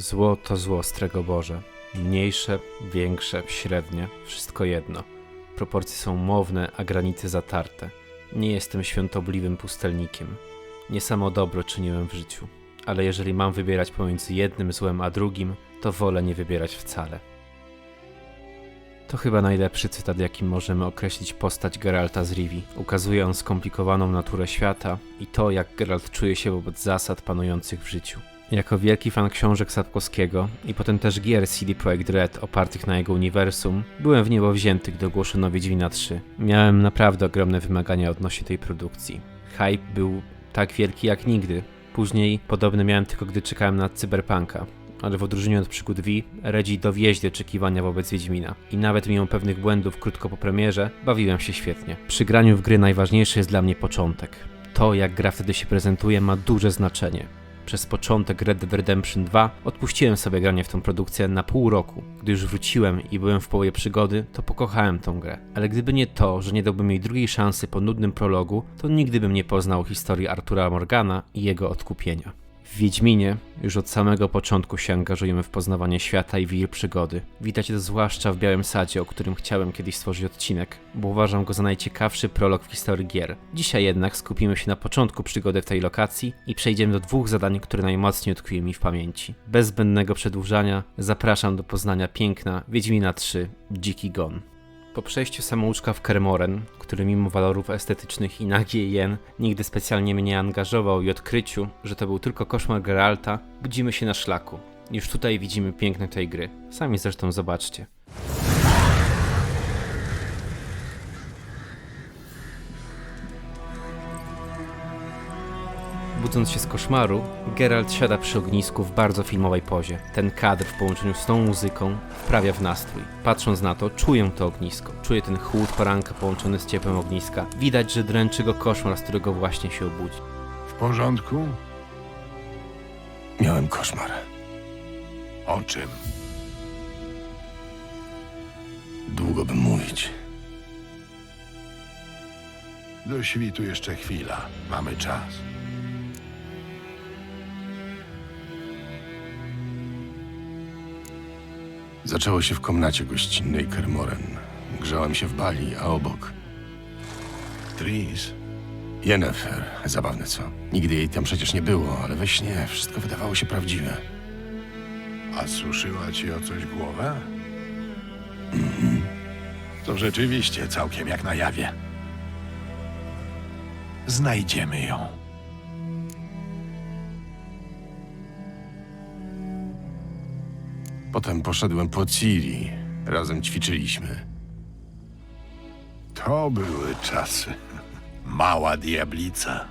Zło to zło, strego Boże. Mniejsze, większe, średnie, wszystko jedno. Proporcje są mowne, a granice zatarte. Nie jestem świątobliwym pustelnikiem. Nie samo dobro czyniłem w życiu. Ale jeżeli mam wybierać pomiędzy jednym złem a drugim, to wolę nie wybierać wcale. To chyba najlepszy cytat, jakim możemy określić postać Geralta z Rivi. Ukazuje on skomplikowaną naturę świata i to, jak Geralt czuje się wobec zasad panujących w życiu. Jako wielki fan książek Sapkowskiego i potem też gier CD Projekt Red opartych na jego uniwersum, byłem w niebo wzięty, gdy ogłoszono Wiedźmina 3. Miałem naprawdę ogromne wymagania odnośnie tej produkcji. Hype był tak wielki jak nigdy. Później podobny miałem tylko gdy czekałem na Cyberpunka, ale w odróżnieniu od przygód V, Redzi dowieźli oczekiwania wobec Wiedźmina. I nawet mimo pewnych błędów krótko po premierze, bawiłem się świetnie. Przy graniu w gry najważniejszy jest dla mnie początek. To, jak gra wtedy się prezentuje, ma duże znaczenie. Przez początek Red Dead Redemption 2 odpuściłem sobie granie w tą produkcję na pół roku. Gdy już wróciłem i byłem w połowie przygody, to pokochałem tą grę. Ale gdyby nie to, że nie dałbym jej drugiej szansy po nudnym prologu, to nigdy bym nie poznał historii Artura Morgana i jego odkupienia. W Wiedźminie już od samego początku się angażujemy w poznawanie świata i wir przygody. Widać to zwłaszcza w Białym Sadzie, o którym chciałem kiedyś stworzyć odcinek, bo uważam go za najciekawszy prolog w historii gier. Dzisiaj jednak skupimy się na początku przygody w tej lokacji i przejdziemy do dwóch zadań, które najmocniej utkwiły mi w pamięci. Bez zbędnego przedłużania zapraszam do poznania piękna Wiedźmina 3 Dziki Gon. Po przejściu samouczka w Kermoren, który mimo walorów estetycznych i nagiej jen nigdy specjalnie mnie nie angażował i odkryciu, że to był tylko koszmar Geralta, budzimy się na szlaku. Już tutaj widzimy piękno tej gry. Sami zresztą zobaczcie. Budząc się z koszmaru, Geralt siada przy ognisku w bardzo filmowej pozie. Ten kadr w połączeniu z tą muzyką wprawia w nastrój. Patrząc na to, czuję to ognisko. Czuję ten chłód poranka połączony z ciepłem ogniska. Widać, że dręczy go koszmar, z którego właśnie się obudzi. W porządku? Miałem koszmar. O czym? Długo bym mówić. Do świtu jeszcze chwila. Mamy czas. Zaczęło się w komnacie gościnnej Kermoren. Grzałem się w bali, a obok Tris, Yennefer. Zabawne co? Nigdy jej tam przecież nie było, ale we śnie wszystko wydawało się prawdziwe. a suszyła ci o coś głowę? Mhm. To rzeczywiście całkiem jak na jawie. Znajdziemy ją. Potem poszedłem po Ciri. Razem ćwiczyliśmy. To były czasy. Mała diablica.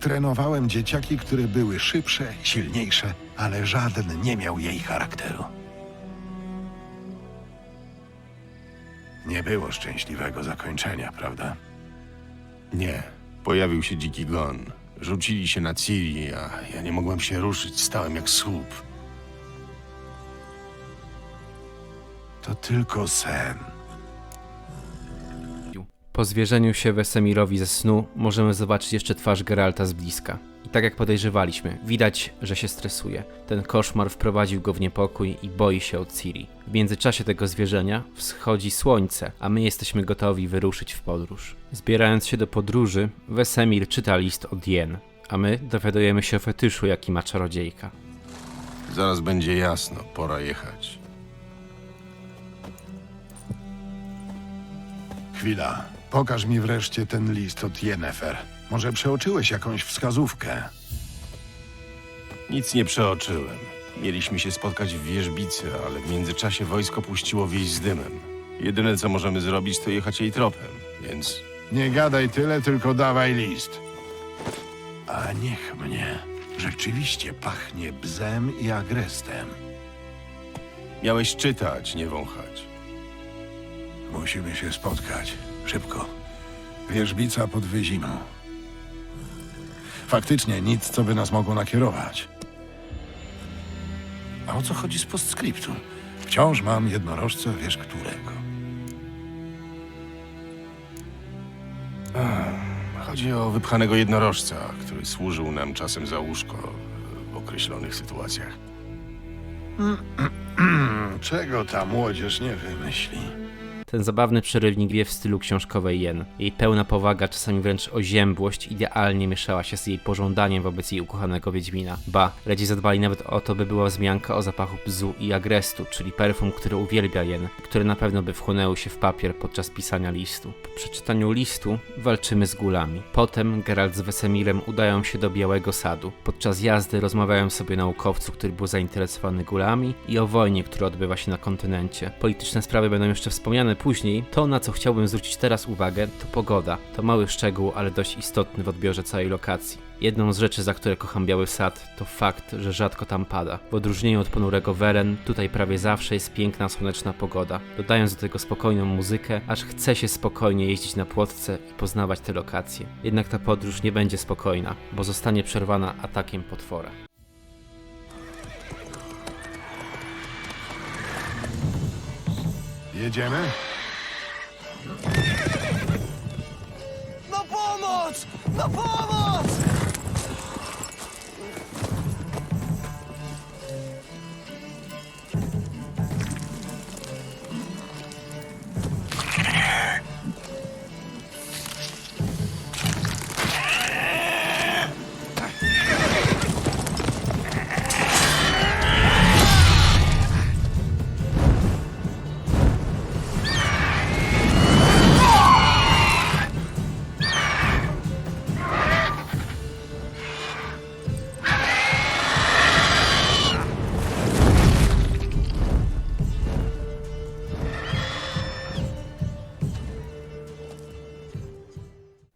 Trenowałem dzieciaki, które były szybsze, silniejsze, ale żaden nie miał jej charakteru. Nie było szczęśliwego zakończenia, prawda? Nie. Pojawił się dziki gon. Rzucili się na Ciri, a ja nie mogłem się ruszyć. Stałem jak słup. To tylko sen. Po zwierzeniu się Wesemirowi ze snu możemy zobaczyć jeszcze twarz Geralta z bliska. I tak jak podejrzewaliśmy, widać, że się stresuje. Ten koszmar wprowadził go w niepokój i boi się od Ciri. W międzyczasie tego zwierzenia wschodzi słońce, a my jesteśmy gotowi wyruszyć w podróż. Zbierając się do podróży, Wesemir czyta list od Jen, a my dowiadujemy się o fetyszu, jaki ma czarodziejka. Zaraz będzie jasno, pora jechać. Chwila. Pokaż mi wreszcie ten list od Yennefer. Może przeoczyłeś jakąś wskazówkę? Nic nie przeoczyłem. Mieliśmy się spotkać w wieżbicy, ale w międzyczasie wojsko puściło wieś z dymem. Jedyne co możemy zrobić, to jechać jej tropem, więc Nie gadaj tyle, tylko dawaj list. A niech mnie. Rzeczywiście pachnie bzem i agrestem. miałeś czytać, nie wąchać. Musimy się spotkać. Szybko. Wierzbica pod Wyzimą. Faktycznie nic, co by nas mogło nakierować. A o co chodzi z postscriptum? Wciąż mam jednorożca, wiesz którego. Chodzi o wypchanego jednorożca, który służył nam czasem za łóżko w określonych sytuacjach. Czego ta młodzież nie wymyśli? Ten zabawny przerywnik wie w stylu książkowej Jen. Jej pełna powaga, czasami wręcz oziębłość, idealnie mieszała się z jej pożądaniem wobec jej ukochanego Wiedźmina. Ba, Redzi zadbali nawet o to, by była wzmianka o zapachu bzu i agrestu, czyli perfum, który uwielbia Jen, które na pewno by wchłonęły się w papier podczas pisania listu. Po przeczytaniu listu walczymy z gulami. Potem Geralt z Wesemirem udają się do Białego Sadu. Podczas jazdy rozmawiają sobie naukowcu, który był zainteresowany gulami i o wojnie, która odbywa się na kontynencie. Polityczne sprawy będą jeszcze wspomniane później. To, na co chciałbym zwrócić teraz uwagę, to pogoda. To mały szczegół, ale dość istotny w odbiorze całej lokacji. Jedną z rzeczy, za które kocham Biały Sad, to fakt, że rzadko tam pada. W odróżnieniu od ponurego Weren, tutaj prawie zawsze jest piękna, słoneczna pogoda. Dodając do tego spokojną muzykę, aż chce się spokojnie jeździć na płotce i poznawać te lokacje. Jednak ta podróż nie będzie spokojna, bo zostanie przerwana atakiem potwora. Jedziemy? Na pomoc! Na pomoc!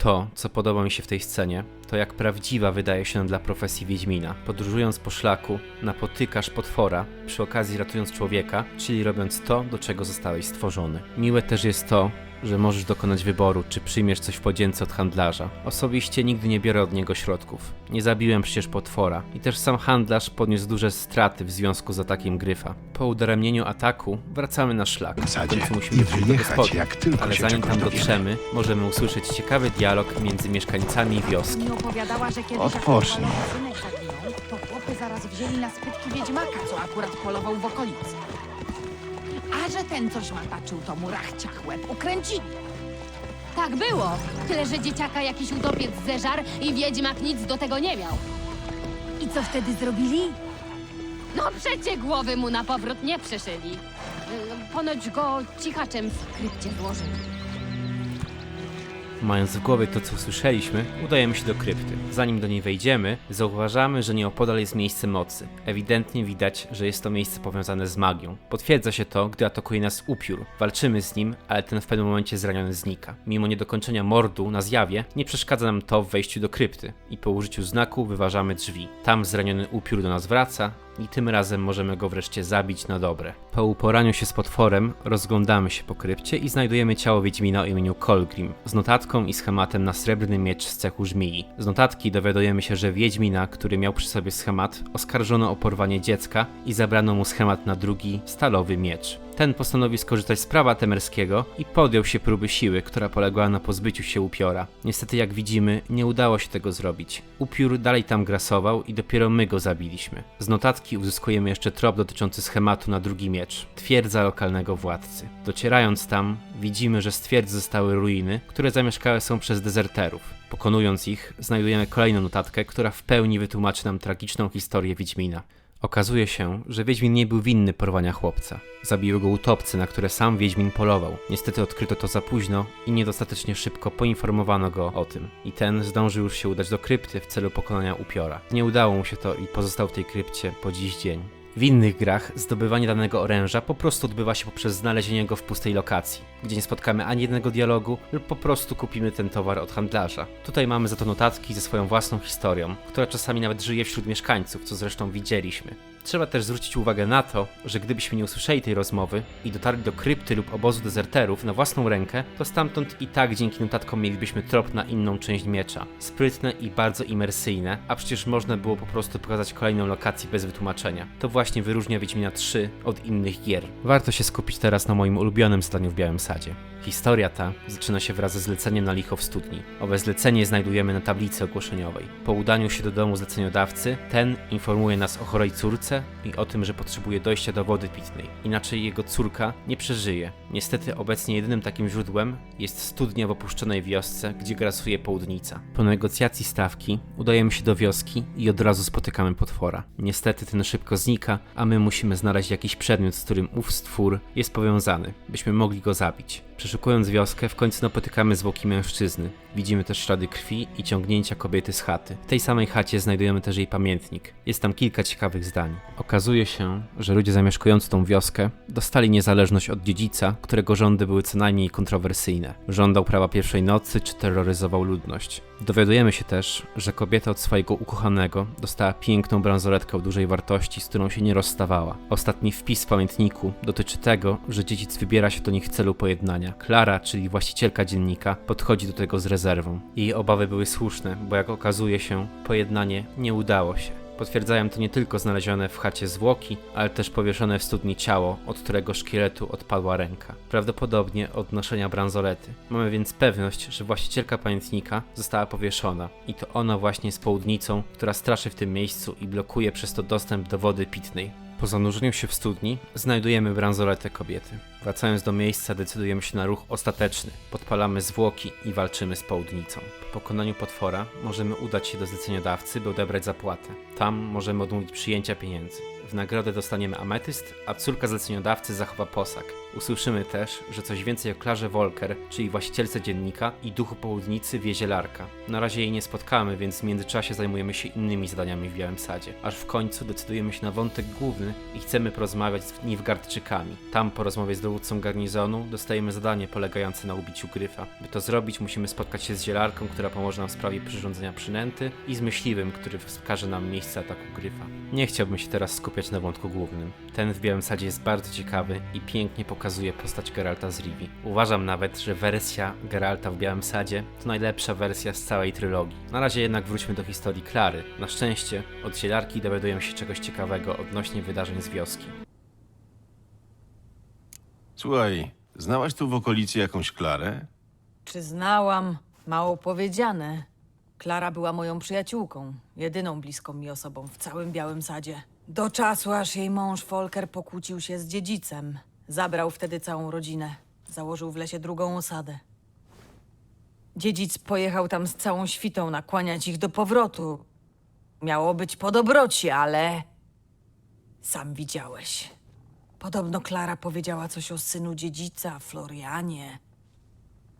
To, co podoba mi się w tej scenie, to jak prawdziwa wydaje się dla profesji Wiedźmina. Podróżując po szlaku, napotykasz potwora, przy okazji ratując człowieka, czyli robiąc to, do czego zostałeś stworzony. Miłe też jest to, że możesz dokonać wyboru, czy przyjmiesz coś w podzięce od handlarza. Osobiście nigdy nie biorę od niego środków. Nie zabiłem przecież potwora. I też sam handlarz podniósł duże straty w związku z atakiem gryfa. Po udaremnieniu ataku wracamy na szlak. W końcu musimy i dotrzeć do wyjechać, gospody. jak tylko Ale się zanim tam dowiemy. dotrzemy, możemy usłyszeć ciekawy dialog między mieszkańcami wioski. Mi opowiadała, że kiedy synek zaginął, to chłopy zaraz wzięli na spytki wiedźmaka, co akurat polował w okolicy. A że ten coś mataczył, to mu rachciach łeb ukręcili. Tak było. Tyle, że dzieciaka jakiś utopiec zeżar i wiedźmak nic do tego nie miał. I co wtedy zrobili? No przecie głowy mu na powrót nie przyszyli. Y, Ponoć go cichaczem w krypcie złożyli. Mając w głowie to, co usłyszeliśmy, udajemy się do krypty. Zanim do niej wejdziemy, zauważamy, że nieopodal jest miejsce mocy. Ewidentnie widać, że jest to miejsce powiązane z magią. Potwierdza się to, gdy atakuje nas upiór. Walczymy z nim, ale ten w pewnym momencie zraniony znika. Mimo niedokończenia mordu na zjawie, nie przeszkadza nam to w wejściu do krypty i po użyciu znaku wyważamy drzwi. Tam zraniony upiór do nas wraca, i tym razem możemy go wreszcie zabić na dobre. Po uporaniu się z potworem rozglądamy się po krypcie i znajdujemy ciało Wiedźmina o imieniu Kolgrim z notatką i schematem na srebrny miecz z cechu żmii. Z notatki dowiadujemy się, że Wiedźmina, który miał przy sobie schemat, oskarżono o porwanie dziecka i zabrano mu schemat na drugi, stalowy miecz. Ten postanowił skorzystać z prawa temerskiego i podjął się próby siły, która polegała na pozbyciu się upiora. Niestety, jak widzimy, nie udało się tego zrobić. Upiór dalej tam grasował i dopiero my go zabiliśmy. Z notatki uzyskujemy jeszcze trop dotyczący schematu na drugi miecz. Twierdza lokalnego władcy. Docierając tam, widzimy, że z twierdzy zostały ruiny, które zamieszkałe są przez dezerterów. Pokonując ich, znajdujemy kolejną notatkę, która w pełni wytłumaczy nam tragiczną historię Wiedźmina. Okazuje się, że Wiedźmin nie był winny porwania chłopca. Zabiły go utopcy, na które sam Wiedźmin polował. Niestety odkryto to za późno i niedostatecznie szybko poinformowano go o tym. I ten zdążył już się udać do krypty w celu pokonania upiora. Nie udało mu się to i pozostał w tej krypcie po dziś dzień. W innych grach zdobywanie danego oręża po prostu odbywa się poprzez znalezienie go w pustej lokacji, gdzie nie spotkamy ani jednego dialogu lub po prostu kupimy ten towar od handlarza. Tutaj mamy za to notatki ze swoją własną historią, która czasami nawet żyje wśród mieszkańców, co zresztą widzieliśmy. Trzeba też zwrócić uwagę na to, że gdybyśmy nie usłyszeli tej rozmowy i dotarli do krypty lub obozu dezerterów na własną rękę, to stamtąd i tak dzięki notatkom mielibyśmy trop na inną część miecza. Sprytne i bardzo imersyjne, a przecież można było po prostu pokazać kolejną lokację bez wytłumaczenia. To właśnie wyróżnia Wiedźmina 3 od innych gier. Warto się skupić teraz na moim ulubionym zdaniu w Białym Sadzie. Historia ta zaczyna się wraz ze zleceniem na licho w studni. Owe zlecenie znajdujemy na tablicy ogłoszeniowej. Po udaniu się do domu zleceniodawcy, ten informuje nas o chorej córce córce i o tym, że potrzebuje dojścia do wody pitnej. Inaczej jego córka nie przeżyje. Niestety obecnie jedynym takim źródłem jest studnia w opuszczonej wiosce, gdzie grasuje południca. Po negocjacji stawki udajemy się do wioski i od razu spotykamy potwora. Niestety ten szybko znika, a my musimy znaleźć jakiś przedmiot, z którym ów stwór jest powiązany, byśmy mogli go zabić. Przeszukując wioskę, w końcu napotykamy zwłoki mężczyzny. Widzimy też ślady krwi i ciągnięcia kobiety z chaty. W tej samej chacie znajdujemy też jej pamiętnik. Jest tam kilka ciekawych zdań. Okazuje się, że ludzie zamieszkujący tą wioskę dostali niezależność od dziedzica, którego rządy były co najmniej kontrowersyjne. Żądał prawa pierwszej nocy czy terroryzował ludność. Dowiadujemy się też, że kobieta od swojego ukochanego dostała piękną bransoletkę o dużej wartości, z którą się nie rozstawała. Ostatni wpis w pamiętniku dotyczy tego, że dziedzic wybiera się do nich w celu pojednania. Klara, czyli właścicielka dziennika, podchodzi do tego z rezerwą. Jej obawy były słuszne, bo jak okazuje się, pojednanie nie udało się. Potwierdzają to nie tylko znalezione w chacie zwłoki, ale też powieszone w studni ciało, od którego szkieletu odpadła ręka. Prawdopodobnie od noszenia bransolety. Mamy więc pewność, że właścicielka pamiętnika została powieszona i to ona właśnie jest południcą, która straszy w tym miejscu i blokuje przez to dostęp do wody pitnej. Po zanurzeniu się w studni znajdujemy bransoletę kobiety. Wracając do miejsca decydujemy się na ruch ostateczny. Podpalamy zwłoki i walczymy z południcą. Po pokonaniu potwora możemy udać się do zleceniodawcy, by odebrać zapłatę. Tam możemy odmówić przyjęcia pieniędzy. W nagrodę dostaniemy ametyst, a córka zleceniodawcy zachowa posag. Usłyszymy też, że coś więcej o Klarze Volker, czyli właścicielce dziennika i duchu południcy zielarka. Na razie jej nie spotkamy, więc w międzyczasie zajmujemy się innymi zadaniami w Białym Sadzie. Aż w końcu decydujemy się na wątek główny i chcemy porozmawiać z Nilfgaardczykami. Tam po rozmowie z dowódcą garnizonu dostajemy zadanie polegające na ubiciu Gryfa. By to zrobić musimy spotkać się z zielarką, która pomoże nam w sprawie przyrządzenia przynęty i z myśliwym, który wskaże nam miejsce ataku Gryfa. Nie chciałbym się teraz skupiać na wątku głównym. Ten w Białym Sadzie jest bardzo ciekawy i pięknie pokazuje postać Geralta z Rivi. Uważam nawet, że wersja Geralta w Białym Sadzie to najlepsza wersja z całej trylogii. Na razie jednak wróćmy do historii Klary. Na szczęście od zielarki dowiadujemy się czegoś ciekawego odnośnie wydarzeń z wioski. Słuchaj, znałaś tu w okolicy jakąś Klarę? Czy znałam? Mało powiedziane. Klara była moją przyjaciółką, jedyną bliską mi osobą w całym Białym Sadzie. Do czasu, aż jej mąż Folker pokłócił się z dziedzicem. Zabrał wtedy całą rodzinę. Założył w lesie drugą osadę. Dziedzic pojechał tam z całą świtą nakłaniać ich do powrotu. Miało być po dobroci, ale... Sam widziałeś. Podobno Klara powiedziała coś o synu dziedzica, Florianie.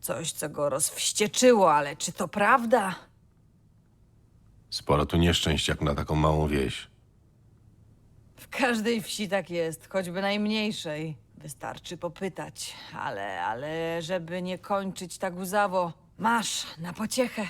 Coś, co go rozwścieczyło, ale czy to prawda? Sporo tu nieszczęść jak na taką małą wieś. W każdej wsi tak jest, choćby najmniejszej. Wystarczy popytać, ale, ale żeby nie kończyć tak łzawo, masz na pociechę.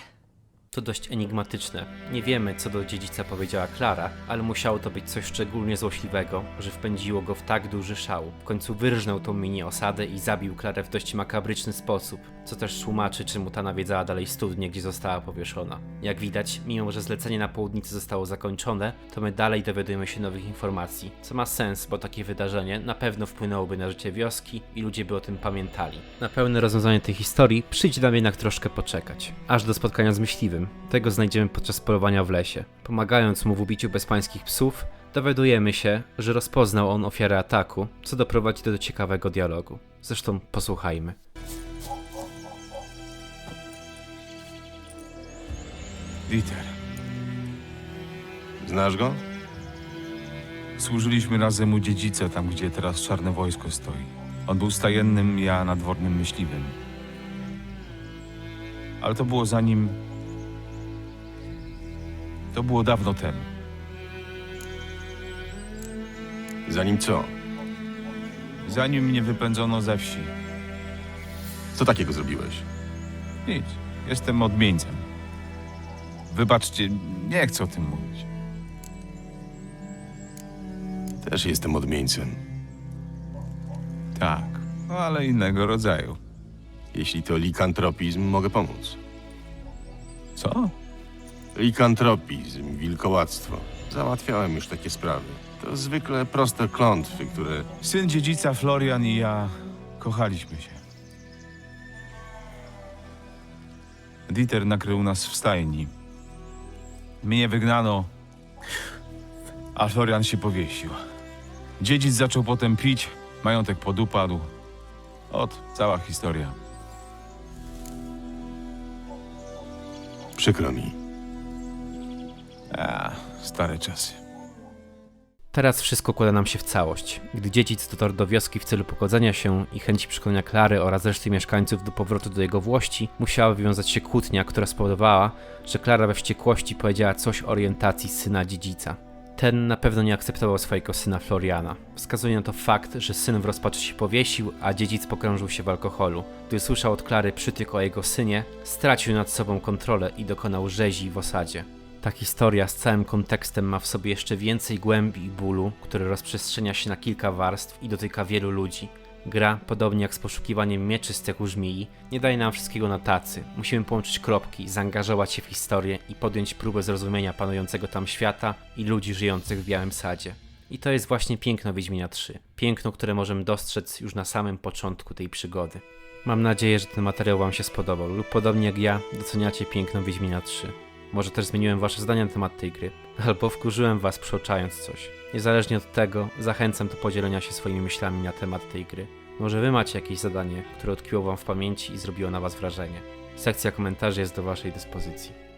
To dość enigmatyczne. Nie wiemy, co do dziedzica powiedziała Klara, ale musiało to być coś szczególnie złośliwego, że wpędziło go w tak duży szał. W końcu wyrżnął tą mini osadę i zabił Klarę w dość makabryczny sposób, co też tłumaczy, czemu ta nawiedzała dalej studnię, gdzie została powieszona. Jak widać, mimo że zlecenie na południcy zostało zakończone, to my dalej dowiadujemy się nowych informacji, co ma sens, bo takie wydarzenie na pewno wpłynęłoby na życie wioski i ludzie by o tym pamiętali. Na pełne rozwiązanie tej historii przyjdzie nam jednak troszkę poczekać, aż do spotkania z myśliwym. Tego znajdziemy podczas polowania w lesie. Pomagając mu w ubiciu bezpańskich psów, dowiadujemy się, że rozpoznał on ofiarę ataku, co doprowadzi do ciekawego dialogu. Zresztą posłuchajmy. Dieter. Znasz go? Służyliśmy razem u dziedzica, tam gdzie teraz czarne wojsko stoi. On był stajennym, ja nadwornym myśliwym. Ale to było zanim... To było dawno temu. Zanim co? Zanim mnie wypędzono ze wsi. Co takiego zrobiłeś? Nic. Jestem odmieńcem. Wybaczcie, nie chcę o tym mówić. Też jestem odmieńcem. Tak, ale innego rodzaju. Jeśli to likantropizm, mogę pomóc. Co? Likantropizm, wilkołactwo. Załatwiałem już takie sprawy. To zwykle proste klątwy, które Syn dziedzica Florian i ja kochaliśmy się. Dieter nakrył nas w stajni. Mnie wygnano, A Florian się powiesił. Dziedzic zaczął potem pić, majątek podupadł. Ot, cała historia. Przykro mi. A, stare czasy. Teraz wszystko układa nam się w całość. Gdy dziedzic dotarł do wioski w celu pogodzenia się i chęci przekonania Klary oraz reszty mieszkańców do powrotu do jego włości, musiała wywiązać się kłótnia, która spowodowała, że Klara we wściekłości powiedziała coś o orientacji syna dziedzica. Ten na pewno nie akceptował swojego syna Floriana. Wskazuje na to fakt, że syn w rozpaczy się powiesił, a dziedzic pokrążył się w alkoholu. Gdy słyszał od Klary przytyk o jego synie, stracił nad sobą kontrolę i dokonał rzezi w osadzie. Ta historia z całym kontekstem ma w sobie jeszcze więcej głębi i bólu, który rozprzestrzenia się na kilka warstw i dotyka wielu ludzi. Gra, podobnie jak z poszukiwaniem mieczy z cechu żmii, nie daje nam wszystkiego na tacy. Musimy połączyć kropki, zaangażować się w historię i podjąć próbę zrozumienia panującego tam świata i ludzi żyjących w Białym Sadzie. I to jest właśnie piękno Wiedźmina 3. Piękno, które możemy dostrzec już na samym początku tej przygody. Mam nadzieję, że ten materiał Wam się spodobał lub podobnie jak ja doceniacie piękno Wiedźmina 3. Może też zmieniłem wasze zdanie na temat tej gry, albo wkurzyłem was przeoczając coś. Niezależnie od tego, zachęcam do podzielenia się swoimi myślami na temat tej gry. Może wy macie jakieś zadanie, które utkwiło wam w pamięci i zrobiło na was wrażenie. Sekcja komentarzy jest do waszej dyspozycji.